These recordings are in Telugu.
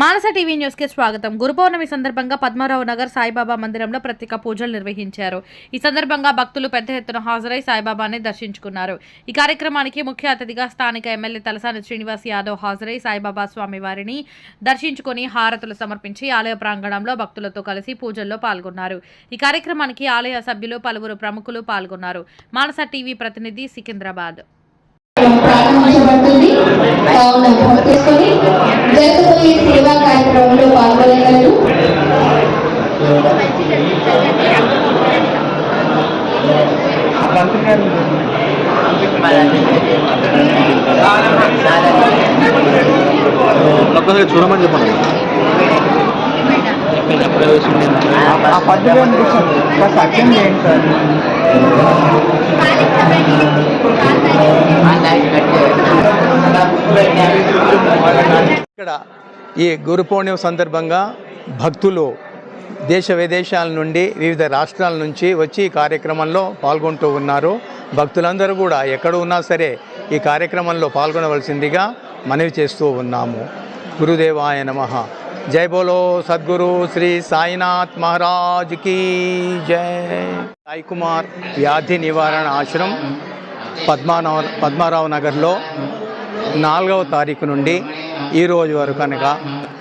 మానస టీవీ న్యూస్కి స్వాగతం. గురు పౌర్ణమి సందర్భంగా పద్మారావు నగర్ సాయిబాబా మందిరంలో ప్రత్యేక పూజలు నిర్వహించారు. ఈ సందర్భంగా భక్తులు పెద్ద ఎత్తున హాజరై సాయిబాబాని దర్శించుకున్నారు. ఈ కార్యక్రమానికి ముఖ్య అతిథిగా స్థానిక ఎమ్మెల్యే తలసాని శ్రీనివాస్ యాదవ్ హాజరై సాయిబాబా స్వామి వారిని దర్శించుకుని హారతులు సమర్పించి ఆలయ ప్రాంగణంలో భక్తులతో కలిసి పూజల్లో పాల్గొన్నారు. ఈ కార్యక్రమానికి ఆలయ సభ్యులు పలువురు ప్రముఖులు పాల్గొన్నారు. మానస టీవీ ప్రతినిధి సికింద్రాబాద్. కావున జరుగుతున్న ఈ సేవా కార్యక్రమంలో పాల్గొనగలరు ఒక్కసారి చూడమని చెప్పండి. అటెండ్ చేయండి సార్? ఇక్కడ ఈ గురు పౌర్ణిమ సందర్భంగా భక్తులు దేశ విదేశాల నుండి వివిధ రాష్ట్రాల నుంచి వచ్చి ఈ కార్యక్రమంలో పాల్గొంటూ ఉన్నారు. భక్తులందరూ కూడా ఎక్కడ ఉన్నా సరే ఈ కార్యక్రమంలో పాల్గొనవలసిందిగా మనవి చేస్తూ ఉన్నాము. గురుదేవాయ నమ. జై బోలో సద్గురు శ్రీ సాయినాథ్ మహారాజ్ కీ జై. సాయి కుమార్ వ్యాధి నివారణ ఆశ్రమం పద్మారావు పద్మారావు నగర్లో నాలుగవ తారీఖు నుండి ఈరోజు వరకు అనగా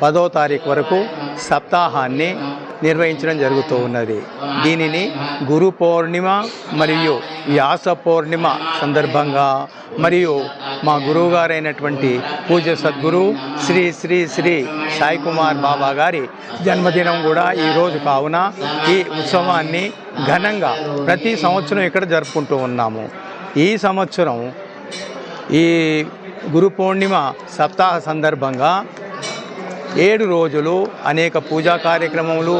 పదవ తారీఖు వరకు సప్తాహాన్ని నిర్వహించడం జరుగుతూ ఉన్నది. దీనిని గురు పౌర్ణిమ మరియు వ్యాస పౌర్ణిమ సందర్భంగా మరియు మా గురువు గారైనటువంటి పూజ సద్గురు శ్రీ శ్రీ శ్రీ సాయి కుమార్ బాబా గారి జన్మదినం కూడా ఈరోజు కావున ఈ ఉత్సవాన్ని ఘనంగా ప్రతి సంవత్సరం ఇక్కడ జరుపుకుంటూ ఉన్నాము. ఈ సంవత్సరం ఈ గురు పౌర్ణిమ సప్తాహ సందర్భంగా ఏడు రోజులు అనేక పూజా కార్యక్రమములు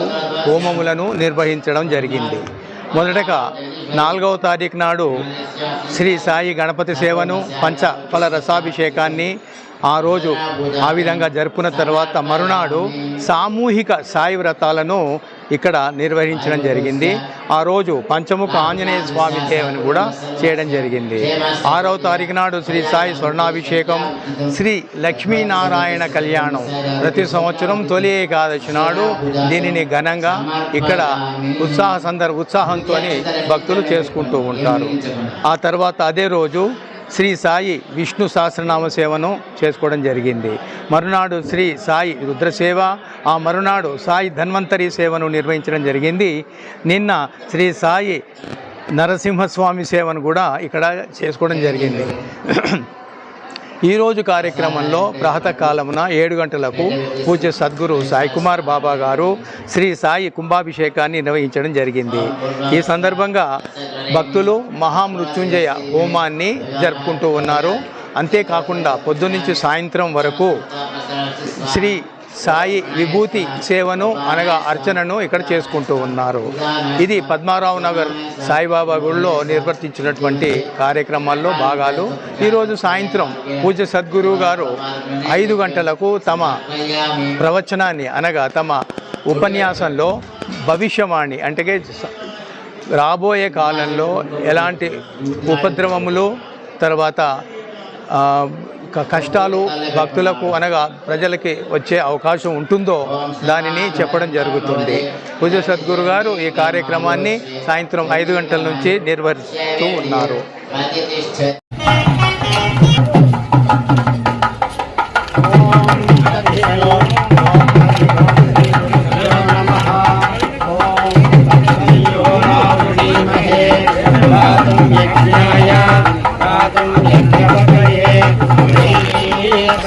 హోమములను నిర్వహించడం జరిగింది. మొదటగా నాలుగవ తారీఖు నాడు శ్రీ సాయి గణపతి సేవను పంచ ఫల రసాభిషేకాన్ని ఆ రోజు ఆ విధంగా జరుపుకున్న తర్వాత మరునాడు సామూహిక సాయి వ్రతాలను ఇక్కడ నిర్వహించడం జరిగింది. ఆ రోజు పంచముఖ ఆంజనేయ స్వామి సేవను కూడా చేయడం జరిగింది. ఆరవ తారీఖు నాడు శ్రీ సాయి స్వర్ణాభిషేకం శ్రీ లక్ష్మీనారాయణ కళ్యాణం. ప్రతి సంవత్సరం తొలి ఏకాదశి నాడు దీనిని ఘనంగా ఇక్కడ ఉత్సాహ సందర్భ ఉత్సాహంతో భక్తులు చేసుకుంటూ ఉంటారు. ఆ తర్వాత అదే రోజు శ్రీ సాయి విష్ణు సహస్రనామ సేవను చేసుకోవడం జరిగింది. మరునాడు శ్రీ సాయి రుద్రసేవ ఆ మరునాడు సాయి ధన్వంతరి సేవను నిర్వహించడం జరిగింది. నిన్న శ్రీ సాయి నరసింహస్వామి సేవను కూడా ఇక్కడ చేసుకోవడం జరిగింది. ఈరోజు కార్యక్రమంలో ప్రాతకాలమున ఏడు గంటలకు పూజ్య సద్గురు సాయి కుమార్ బాబా గారు శ్రీ సాయి కుంభాభిషేకాన్ని నిర్వహించడం జరిగింది. ఈ సందర్భంగా భక్తులు మహామృత్యుంజయ హోమాన్ని జరుపుకుంటూ ఉన్నారు. అంతేకాకుండా పొద్దునుంచి సాయంత్రం వరకు శ్రీ సాయి విభూతి సేవను అనగా అర్చనను ఇక్కడ చేసుకుంటూ ఉన్నారు. ఇది పద్మారావు నగర్ సాయిబాబా గుడిలో నిర్వర్తించినటువంటి కార్యక్రమాల్లో భాగాలు. ఈరోజు సాయంత్రం పూజ సద్గురువు గారు ఐదు గంటలకు తమ ప్రవచనాన్ని అనగా తమ ఉపన్యాసంలో భవిష్యవాణి అంటే రాబోయే కాలంలో ఎలాంటి ఉపద్రవములు తర్వాత కష్టాలు భక్తులకు అనగా ప్రజలకి వచ్చే అవకాశం ఉంటుందో దానిని చెప్పడం జరుగుతుంది. పూజ సద్గురు గారు ఈ కార్యక్రమాన్ని సాయంత్రం ఐదు గంటల నుంచి నిర్వహిస్తూ ఉన్నారు.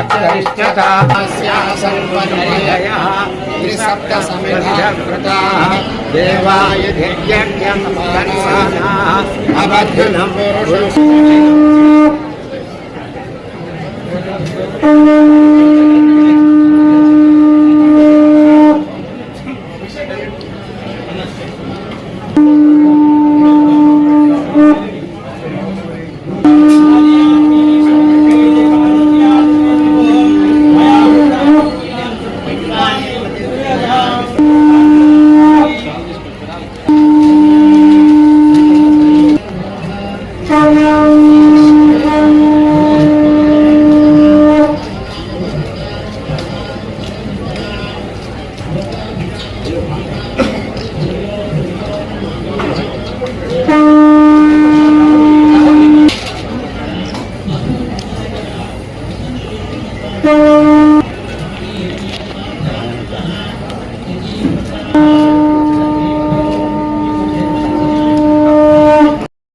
अत्रिष्ठतास्या सर्वनिलयः त्रिसप्तसमिधकृताः